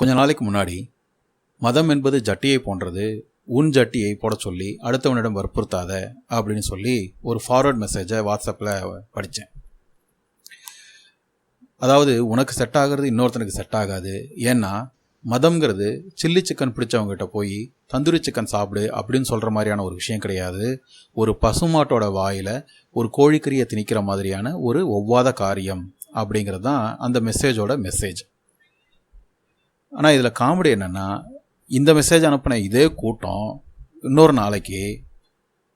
கொஞ்ச நாளைக்கு முன்னாடி மதம் என்பது ஜட்டியை போன்றது உன் ஜட்டியை போட சொல்லி அடுத்தவனிடம் வற்புறுத்தாத அப்படின்னு சொல்லி ஒரு ஃபார்வர்ட் மெசேஜை வாட்ஸ்அப்பில் படித்தேன் அதாவது உனக்கு செட் ஆகிறது இன்னொருத்தனுக்கு செட் ஆகாது. ஏன்னா மதம்ங்கிறது சில்லி சிக்கன் பிடிச்சவங்ககிட்ட போய் தந்தூரி சிக்கன் சாப்பிடு அப்படின்னு சொல்கிற மாதிரியான ஒரு விஷயம் கிடையாது. ஒரு பசுமாட்டோட வாயில் ஒரு கோழிக்கறியை திணிக்கிற மாதிரியான ஒரு ஒவ்வாத காரியம் அப்படிங்கிறது தான் அந்த மெசேஜோட மெசேஜ் ஆனால் இதில் காமெடி என்னென்னா இந்த மெசேஜ் அனுப்பின இதே கூட்டம் இன்னொரு நாளைக்கு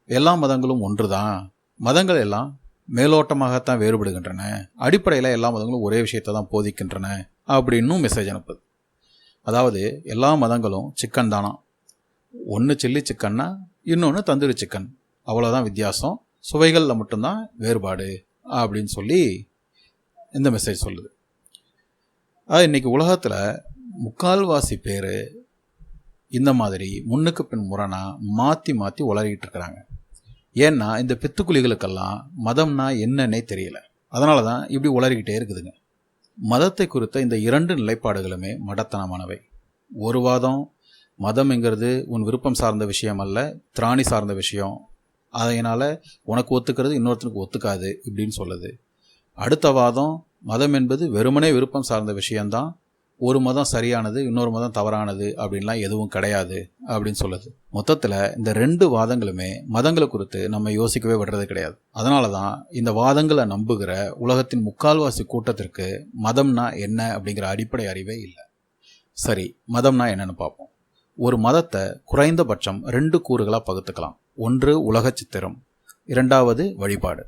எல்லா மதங்களும் ஒன்று தான் மதங்கள் எல்லாம் மேலோட்டமாகத்தான் வேறுபடுகின்றன. அடிப்படையில் எல்லா மதங்களும் ஒரே விஷயத்தை தான் போதிக்கின்றன அப்படின்னும் மெசேஜ் அனுப்புது. அதாவது எல்லா மதங்களும் சிக்கன் தானா? ஒன்று சில்லி சிக்கன்னா இன்னொன்று தந்தூரி சிக்கன் அவ்வளோதான் வித்தியாசம். சுவைகளில் மட்டும்தான் வேறுபாடு அப்படின்னு சொல்லி இந்த மெசேஜ் சொல்லுது. அது இன்னைக்கு உலகத்தில் முக்கால்வாசி பேர் இந்த மாதிரி முன்னுக்கு பின் முரணாக மாற்றி மாற்றி உளறிக்கிட்டு இருக்கிறாங்க. ஏன்னா இந்த பித்துக்குழிகளுக்கெல்லாம் மதம்னா என்னன்னே தெரியல. அதனால தான் இப்படி உளறிக்கிட்டே இருக்குதுங்க. மதத்தை குறித்த இந்த இரண்டு நிலைப்பாடுகளுமே மடத்தனமானவை. ஒரு வாதம் மதம்ங்கிறது உன் விருப்பம் சார்ந்த விஷயம் அல்ல திராணி சார்ந்த விஷயம். அதனால் உனக்கு ஒத்துக்கிறது இன்னொருத்தனுக்கு ஒத்துக்காது இப்படின்னு சொல்லுது. அடுத்த வாதம் மதம் என்பது வெறுமனே விருப்பம் சார்ந்த விஷயம்தான் ஒரு மதம் சரியானது இன்னொரு மதம் தவறானது அப்படின்லாம் எதுவும் கிடையாது அப்படின்னு சொல்லுது. மொத்தத்தில் இந்த ரெண்டு வாதங்களுமே மதங்களை குறித்து நம்ம யோசிக்கவே விடுறது கிடையாது. அதனால தான் இந்த வாதங்களை நம்புகிற உலகத்தின் முக்கால்வாசி கூட்டத்திற்கு மதம்னா என்ன அப்படிங்கிற அடிப்படை அறிவே இல்லை. சரி மதம்னா என்னன்னு பார்ப்போம். ஒரு மதத்தை குறைந்தபட்சம் ரெண்டு கூறுகளாக பகுத்துக்கலாம். ஒன்று உலக சித்திரம் இரண்டாவது வழிபாடு.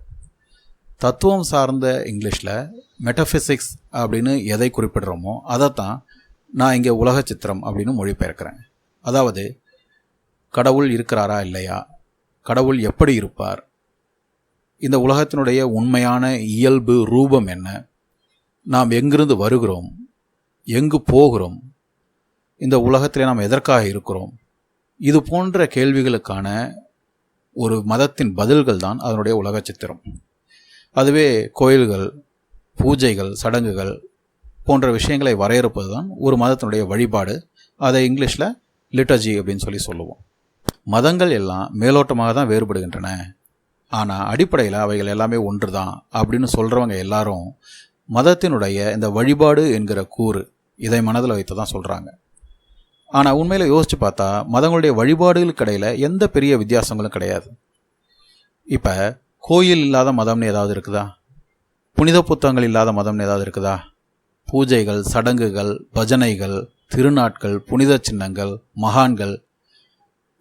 தத்துவம் சார்ந்த இங்கிலீஷில் மெட்டஃபிசிக்ஸ் அப்படின்னு எதை குறிப்பிடுறோமோ அதைத்தான் நான் இங்கே உலக சித்திரம் அப்படின்னு மொழிபெயர்க்கிறேன். அதாவது கடவுள் இருக்கிறாரா இல்லையா? கடவுள் எப்படி இருப்பார்? இந்த உலகத்தினுடைய உண்மையான இயல்பு ரூபம் என்ன? நாம் எங்கிருந்து வருகிறோம்? எங்கு போகிறோம்? இந்த உலகத்திலே நாம் எதற்காக இருக்கிறோம்? இது போன்ற கேள்விகளுக்கான ஒரு மதத்தின் பதில்கள் தான் அதனுடைய உலக சித்திரம். அதுவே கோயில்கள் பூஜைகள் சடங்குகள் போன்ற விஷயங்களை வரையறுப்பது தான் ஒரு மதத்தினுடைய வழிபாடு. அதை இங்கிலீஷில் லிட்டர்ஜி அப்படின்னு சொல்லி சொல்லுவோம். மதங்கள் எல்லாம் மேலோட்டமாக தான் வேறுபடுகின்றன. ஆனால் அடிப்படையில் அவைகள் எல்லாமே ஒன்று தான் அப்படின்னு சொல்கிறவங்க எல்லாரும் மதத்தினுடைய இந்த வழிபாடு என்கிற கூறு இதை மனதில் வைத்து தான் சொல்கிறாங்க ஆனால் உண்மையில் யோசித்து பார்த்தா மதங்களுடைய வழிபாடுகளுக்கு இடையில் எந்த பெரிய வித்தியாசங்களும் கிடையாது. இப்போ கோயில் இல்லாத மதம்னு ஏதாவது இருக்குதா? புனித புத்தகங்கள் இல்லாத மதம்னு ஏதாவது இருக்குதா? பூஜைகள் சடங்குகள் பஜனைகள் திருநாட்கள் புனித சின்னங்கள் மகான்கள்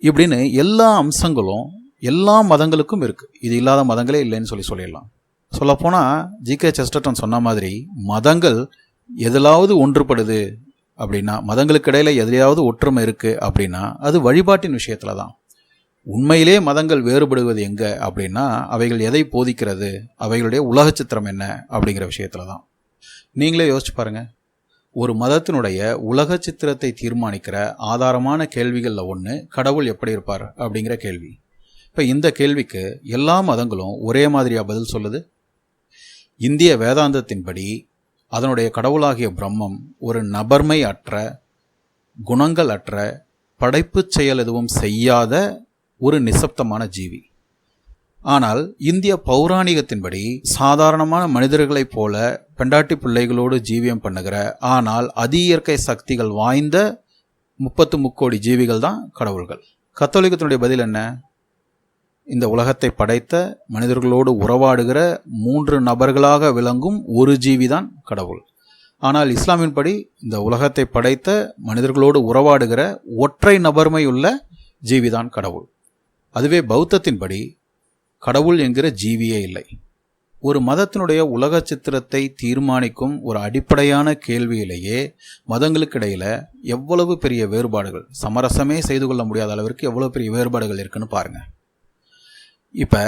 இப்படின்னு எல்லா அம்சங்களும் எல்லா மதங்களுக்கும் இருக்குது இது இல்லாத மதங்களே இல்லைன்னு சொல்லி சொல்லிடலாம். சொல்லப்போனால் ஜி கே செஸ்டர்டன் சொன்ன மாதிரி மதங்கள் எதிலாவது ஒன்றுபடுது அப்படின்னா மதங்களுக்கு இடையில் எதிலையாவது ஒற்றுமை இருக்குது அப்படின்னா அது வழிபாட்டின் விஷயத்தில் தான். உண்மையிலே மதங்கள் வேறுபடுவது எங்கே அப்படின்னா அவைகள் எதை போதிக்கிறது அவைகளுடைய உலக சித்திரம் என்ன அப்படிங்கிற விஷயத்தில் தான் நீங்களே யோசிச்சு பாருங்க. ஒரு மதத்தினுடைய உலக சித்திரத்தை தீர்மானிக்கிற ஆதாரமான கேள்விகளில் ஒன்று கடவுள் எப்படி இருப்பார் அப்படிங்கிற கேள்வி. இப்போ இந்த கேள்விக்கு எல்லா மதங்களும் ஒரே மாதிரியாக பதில் சொல்லுது? இந்திய வேதாந்தத்தின்படி அதனுடைய கடவுளாகிய பிரம்மம் ஒரு நபர்மை அற்ற குணங்கள் அற்ற படைப்புச் செயல் எதுவும் செய்யாத ஒரு நிசப்தமான ஜீவி. ஆனால் இந்திய பௌராணிகத்தின்படி சாதாரணமான மனிதர்களைப் போல பெண்டாட்டி பிள்ளைகளோடு ஜீவியம் பண்ணுகிற ஆனால் அதி இயற்கை சக்திகள் வாய்ந்த முப்பத்து முக்கோடி ஜீவிகள் தான் கடவுள்கள். கத்தோலிக்கத்தினுடைய பதில் என்ன? இந்த உலகத்தை படைத்த மனிதர்களோடு உறவாடுகிற மூன்று நபர்களாக விளங்கும் ஒரு ஜீவி தான் கடவுள். ஆனால் இஸ்லாமின்படி இந்த உலகத்தை படைத்த மனிதர்களோடு உறவாடுகிற ஒற்றை நபர்மையுள்ள ஜீவிதான் கடவுள். அதுவே பௌத்தத்தின்படி கடவுள் என்கிற ஜீவியே இல்லை. ஒரு மதத்தினுடைய உலக சித்திரத்தை தீர்மானிக்கும் ஒரு அடிப்படையான கேள்வியிலேயே மதங்களுக்கிடையில் எவ்வளவு பெரிய வேறுபாடுகள் சமரசமே செய்து கொள்ள முடியாத அளவிற்கு எவ்வளோ பெரிய வேறுபாடுகள் இருக்குன்னு பாருங்கள் இப்போ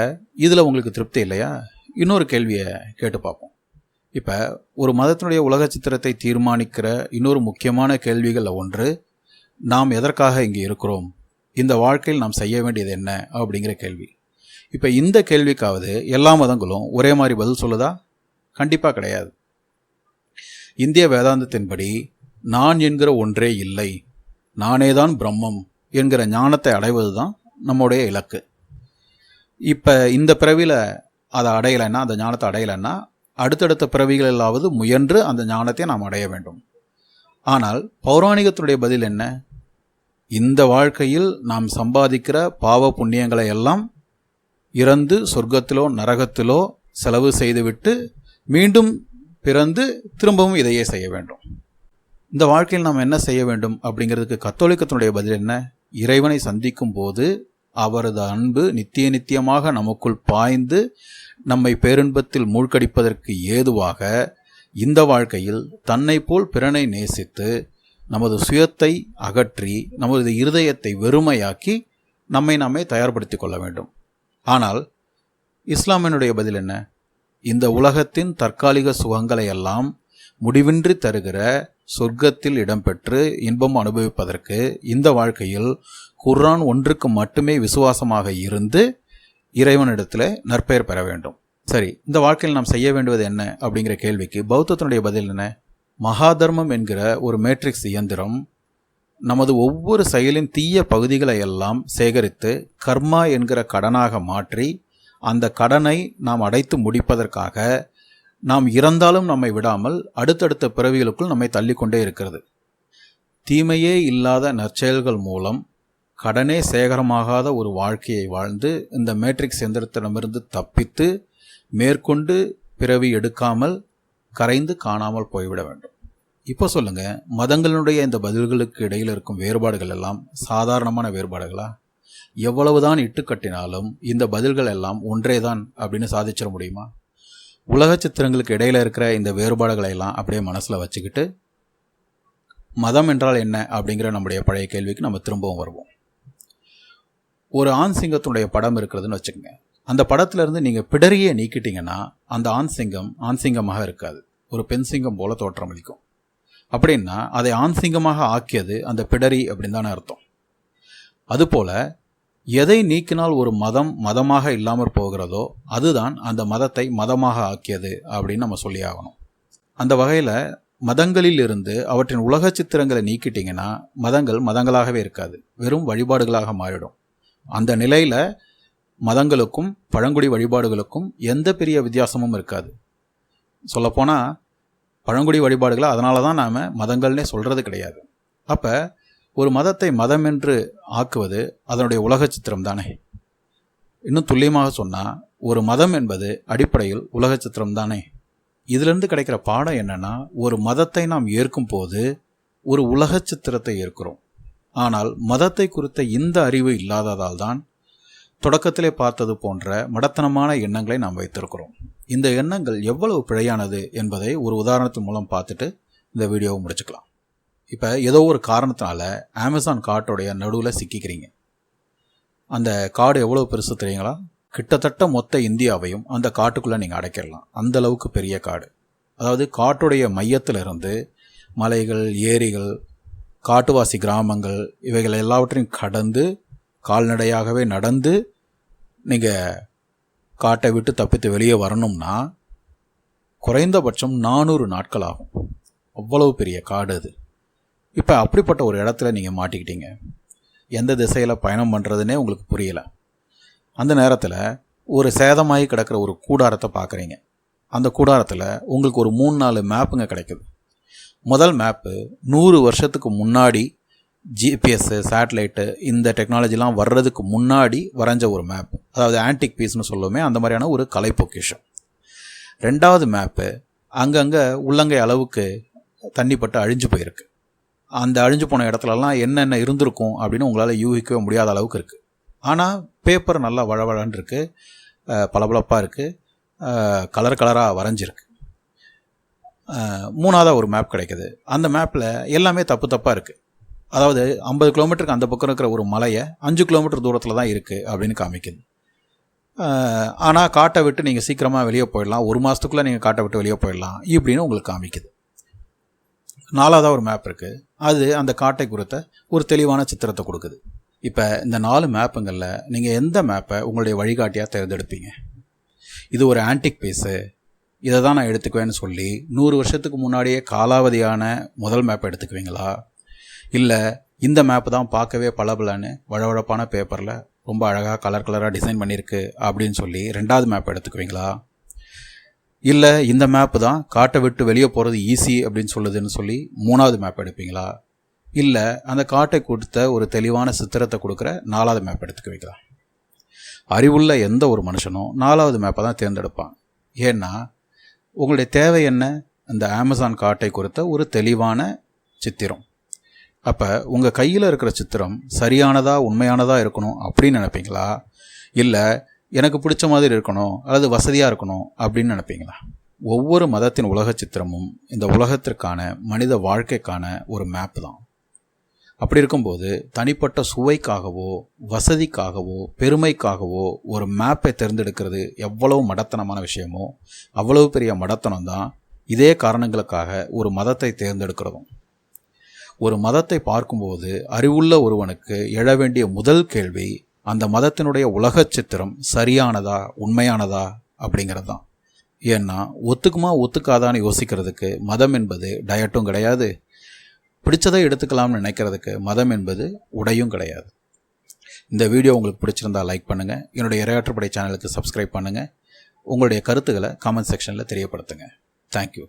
இதில் உங்களுக்கு திருப்தி இல்லையா? இன்னொரு கேள்வியை கேட்டு பார்ப்போம். இப்போ ஒரு மதத்தினுடைய உலக சித்திரத்தை தீர்மானிக்கிற இன்னொரு முக்கியமான கேள்விகளில் ஒன்று நாம் எதற்காக இங்கே இருக்கிறோம்? இந்த வாழ்க்கையில் நாம் செய்ய வேண்டியது என்ன அப்படிங்கிற கேள்வி. இப்போ இந்த கேள்விக்காவது எல்லா மதங்களும் ஒரே மாதிரி பதில் சொல்லுதா? கண்டிப்பாக கிடையாது. இந்திய வேதாந்தத்தின்படி நான் என்கிற ஒன்றே இல்லை நானே தான் பிரம்மம் என்கிற ஞானத்தை அடைவது தான் நம்முடைய இலக்கு. இப்போ இந்த பிறவியில் அதை அடையலைன்னா அந்த ஞானத்தை அடையலைன்னா அடுத்தடுத்த பிறவிகளிலாவது முயன்று அந்த ஞானத்தை நாம் அடைய வேண்டும். ஆனால் பௌராணிகத்தினுடைய பதில் என்ன? இந்த வாழ்க்கையில் நாம் சம்பாதிக்கிற பாவ புண்ணியங்களை எல்லாம் இறந்து சொர்க்கத்திலோ நரகத்திலோ செலவு செய்துவிட்டு மீண்டும் பிறந்து திரும்பவும் இதையே செய்ய வேண்டும். இந்த வாழ்க்கையில் நாம் என்ன செய்ய வேண்டும் அப்படிங்கிறதுக்கு கத்தோலிக்கத்தினுடைய பதில் என்ன? இறைவனை சந்திக்கும் போது அவரது அன்பு நித்திய நித்தியமாக நமக்குள் பாய்ந்து நம்மை பேரின்பத்தில் மூழ்கடிப்பதற்கு ஏதுவாக இந்த வாழ்க்கையில் தன்னை போல் பிறனை நேசித்து நமது சுயத்தை அகற்றி நமது இருதயத்தை வெறுமையாக்கி நம்மை நாமே தயார்படுத்திக் கொள்ள வேண்டும். ஆனால் இஸ்லாமினுடைய பதில் என்ன? இந்த உலகத்தின் தற்காலிக சுகங்களை எல்லாம் முடிவின்றி தருகிற சொர்க்கத்தில் இடம்பெற்று இன்பம் அனுபவிப்பதற்கு இந்த வாழ்க்கையில் குர்ஆன் ஒன்றுக்கு மட்டுமே விசுவாசமாக இருந்து இறைவனிடத்தில் நற்பெயர் பெற வேண்டும். சரி இந்த வாழ்க்கையில் நாம் செய்ய வேண்டுவது என்ன அப்படிங்கிற கேள்விக்கு பௌத்தத்தினுடைய பதில் என்ன? மகாதர்மம் என்கிற ஒரு மேட்ரிக்ஸ் இயந்திரம் நமது ஒவ்வொரு செயலின் தீய பகுதிகளை எல்லாம் சேகரித்து கர்மா என்கிற கடனாக மாற்றி அந்த கடனை நாம் அடைத்து முடிப்பதற்காக நாம் இறந்தாலும் நம்மை விடாமல் அடுத்தடுத்த பிறவிகளுக்குள் நம்மை தள்ளிக்கொண்டே இருக்கிறது. தீமையே இல்லாத நற்செயல்கள் மூலம் கடனே சேகரமாகாத ஒரு வாழ்க்கையை வாழ்ந்து இந்த மேட்ரிக்ஸ் எந்திரத்திடமிருந்து தப்பித்து மேற்கொண்டு பிறவி எடுக்காமல் கரைந்து காணாமல் போய்விட வேண்டும். இப்போ சொல்லுங்க மதங்களுடைய இந்த பதில்களுக்கு இடையில் இருக்கும் வேறுபாடுகள் எல்லாம் சாதாரணமான வேறுபாடுகளா? எவ்வளவுதான் இட்டுக்கட்டினாலும் இந்த பதில்கள் எல்லாம் ஒன்றேதான் அப்படின்னு சாதிச்சிட முடியுமா? உலக சித்திரங்களுக்கு இடையில இருக்கிற இந்த வேறுபாடுகளை எல்லாம் அப்படியே மனசில் வச்சுக்கிட்டு மதம் என்றால் என்ன அப்படிங்கிற நம்முடைய பழைய கேள்விக்கு நம்ம திரும்பவும் வருவோம். ஒரு ஆண் சிங்கத்தினுடைய படம் இருக்கிறதுன்னு வச்சுக்கோங்க. அந்த படத்திலிருந்து நீங்கள் நீங்க பிடரியை நீக்கிட்டீங்கன்னா அந்த ஆண் சிங்கம் ஆண் சிங்கமாக இருக்காது. ஒரு பெண் சிங்கம் போல தோற்றமளிக்கும் அப்படின்னா அதை ஆண் சிங்கமாக ஆக்கியது அந்த பிடரி அப்படின்னு தானே அர்த்தம். அதுபோல எதை நீக்கினால் ஒரு மதம் மதமாக இல்லாமற் போகிறதோ அதுதான் அந்த மதத்தை மதமாக ஆக்கியது அப்படின்னு நம்ம சொல்லி ஆகணும். அந்த வகையில் மதங்களில் இருந்து அவற்றின் உலக சித்திரங்களை நீக்கிட்டீங்கன்னா மதங்கள் மதங்களாகவே இருக்காது. வெறும் வழிபாடுகளாக மாறிடும். அந்த நிலையில் மதங்களுக்கும் பழங்குடி வழிபாடுகளுக்கும் எந்த பெரிய வித்தியாசமும் இருக்காது. சொல்லப்போனால் பழங்குடி வழிபாடுகளை அதனால தான் நாம் மதங்கள்னே சொல்கிறது கிடையாது. அப்போ ஒரு மதத்தை மதம் என்று ஆக்குவது அதனுடைய உலக சித்திரம் தானே? இன்னும் துல்லியமாக சொன்னால் ஒரு மதம் என்பது அடிப்படையில் உலக சித்திரம் தானே? இதிலிருந்து கிடைக்கிற பாடம் என்னென்னா ஒரு மதத்தை நாம் ஏற்கும் போது ஒரு உலக சித்திரத்தை ஏற்கிறோம். ஆனால் மதத்தை குறித்த இந்த அறிவு இல்லாததால் தான் தொடக்கத்திலே பார்த்தது போன்ற மடத்தனமான எண்ணங்களை நாம் வைத்திருக்கிறோம். இந்த எண்ணங்கள் எவ்வளவு பிழையானது என்பதை ஒரு உதாரணத்தின் மூலம் பார்த்துட்டு இந்த வீடியோவை முடிச்சுக்கலாம். இப்போ ஏதோ ஒரு காரணத்தினால அமேசான் காட்டோடைய நடுவில் சிக்கிக்கிறீங்க. அந்த காடு எவ்வளோ பெருசு தெரியுங்களா? கிட்டத்தட்ட மொத்த இந்தியாவையும் அந்த காட்டுக்குள்ளே நீங்கள் அடைக்கிடலாம் அந்த அளவுக்கு பெரிய காடு அதாவது காட்டுடைய மையத்தில் இருந்து மலைகள் ஏரிகள் காட்டுவாசி கிராமங்கள் இவைகள் எல்லாவற்றையும் கடந்து கால்நடையாகவே நடந்து நீங்கள் காட்டை விட்டு தப்பித்து வெளியே வரணும்னா குறைந்தபட்சம் நானூறு நாட்கள் ஆகும். அவ்வளவு பெரிய காடு அது. இப்போ அப்படிப்பட்ட ஒரு இடத்துல நீங்கள் மாட்டிக்கிட்டீங்க. எந்த திசையில் பயணம் பண்ணுறதுனே உங்களுக்கு புரியலை. அந்த நேரத்தில் ஒரு சேதமாகி கிடக்கிற ஒரு கூடாரத்தை பார்க்குறீங்க அந்த கூடாரத்தில் உங்களுக்கு ஒரு மூணு நாலு மேப்புங்க கிடைக்குது. முதல் மேப்பு நூறு வருஷத்துக்கு முன்னாடி ஜிபிஎஸ்ஸு சேட்டலைட்டு இந்த டெக்னாலஜிலாம் வர்றதுக்கு முன்னாடி வரைஞ்ச ஒரு மேப் அதாவது ஆன்டிக் பீஸ்னு சொல்லுவோமே அந்த மாதிரியான ஒரு கலை பொக்கிஷம். ரெண்டாவது மேப்பு அங்கங்கே உள்ளங்கை அளவுக்கு தண்ணி பட்டு அழிஞ்சு போயிருக்கு. அந்த அழிஞ்சு போன இடத்துலலாம் என்னென்ன இருந்திருக்கும் அப்படின்னு உங்களால் யூகிக்கவே முடியாத அளவுக்கு இருக்குது ஆனால் பேப்பர் நல்லா வழவழன்னு இருக்குது பளபளப்பாக இருக்குது கலர் கலராக வரைஞ்சிருக்கு. மூணாவதாக ஒரு மேப் கிடைக்குது. அந்த மேப்பில் எல்லாமே தப்பு தப்பாக இருக்குது அதாவது ஐம்பது கிலோமீட்டருக்கு அந்த பக்கம் இருக்கிற ஒரு மலையை அஞ்சு கிலோமீட்டர் தூரத்தில் தான் இருக்குது அப்படின்னு காமிக்குது. ஆனால் காட்டை விட்டு நீங்கள் சீக்கிரமாக வெளியே போயிடலாம். ஒரு மாதத்துக்குள்ளே நீங்கள் காட்டை விட்டு வெளியே போயிடலாம் இப்படின்னு உங்களுக்கு காமிக்குது. நாலாவதாக ஒரு மேப் இருக்குது அது அந்த காட்டை குறித்த ஒரு தெளிவான சித்திரத்தை கொடுக்குது. இப்போ இந்த நாலு மேப்புங்களில் நீங்கள் எந்த மேப்பை உங்களுடைய வழிகாட்டியாக தேர்ந்தெடுப்பீங்க? இது ஒரு ஆன்டிக் பீஸு இதை தான் நான் எடுத்துக்குவேன்னு சொல்லி நூறு வருஷத்துக்கு முன்னாடியே காலாவதியான முதல் மேப்பை எடுத்துக்குவீங்களா? இல்லை இந்த மேப்பு தான் பார்க்கவே பளபளன்னு வழவழப்பான பேப்பரில் ரொம்ப அழகாக கலர் கலராக டிசைன் பண்ணியிருக்கு அப்படின்னு சொல்லி ரெண்டாவது மேப் எடுத்துக்குவீங்களா? இல்லை இந்த மேப்பு தான் காட்டை விட்டு வெளியே போகிறது ஈஸி அப்படின்னு சொல்லுதுன்னு சொல்லி மூணாவது மேப் எடுப்பீங்களா? இல்லை அந்த காட்டை கொடுத்த ஒரு தெளிவான சித்திரத்தை கொடுக்குற நாலாவது மேப் எடுத்துக்குவீங்களா? அறிவுள்ள எந்த ஒரு மனுஷனும் நாலாவது மேப்பை தான் தேர்ந்தெடுப்பான். ஏன்னா உங்களுடைய தேவை என்ன? அந்த அமேசான் காட்டை கொடுத்த ஒரு தெளிவான சித்திரம். அப்போ உங்கள் கையில் இருக்கிற சித்திரம் சரியானதா உண்மையானதாக இருக்கணும் அப்படின்னு நினைப்பீங்களா? இல்லை எனக்கு பிடிச்ச மாதிரி இருக்கணும் அல்லது வசதியாக இருக்கணும் அப்படின்னு நினைப்பீங்களா? ஒவ்வொரு மதத்தின் உலக சித்திரமும் இந்த உலகத்திற்கான மனித வாழ்க்கைக்கான ஒரு மேப் தான். அப்படி இருக்கும்போது தனிப்பட்ட சுவைக்காகவோ வசதிக்காகவோ பெருமைக்காகவோ ஒரு மேப்பை தேர்ந்தெடுக்கிறது எவ்வளவு மடத்தனமான விஷயமோ அவ்வளவு பெரிய மடத்தனம் தான் இதே காரணங்களுக்காக ஒரு மதத்தை தேர்ந்தெடுக்கிறதும். ஒரு மதத்தை பார்க்கும்போது அறிவுள்ள ஒருவனுக்கு எழ வேண்டிய முதல் கேள்வி அந்த மதத்தினுடைய உலக சித்திரம் சரியானதா உண்மையானதா அப்படிங்கிறது தான் ஏன்னா ஒத்துக்குமா ஒத்துக்காதான்னு யோசிக்கிறதுக்கு மதம் என்பது டயட்டும் கிடையாது. பிடிச்சதை எடுத்துக்கலாம்னு நினைக்கிறதுக்கு மதம் என்பது உடையும் கிடையாது. இந்த வீடியோ உங்களுக்கு பிடிச்சிருந்தா லைக் பண்ணுங்கள் என்னுடைய இரையாற்றுப்படை சேனலுக்கு சப்ஸ்கிரைப் பண்ணுங்கள் உங்களுடைய கருத்துக்களை கமெண்ட் செக்ஷனில் தெரியப்படுத்துங்க. தேங்க்யூ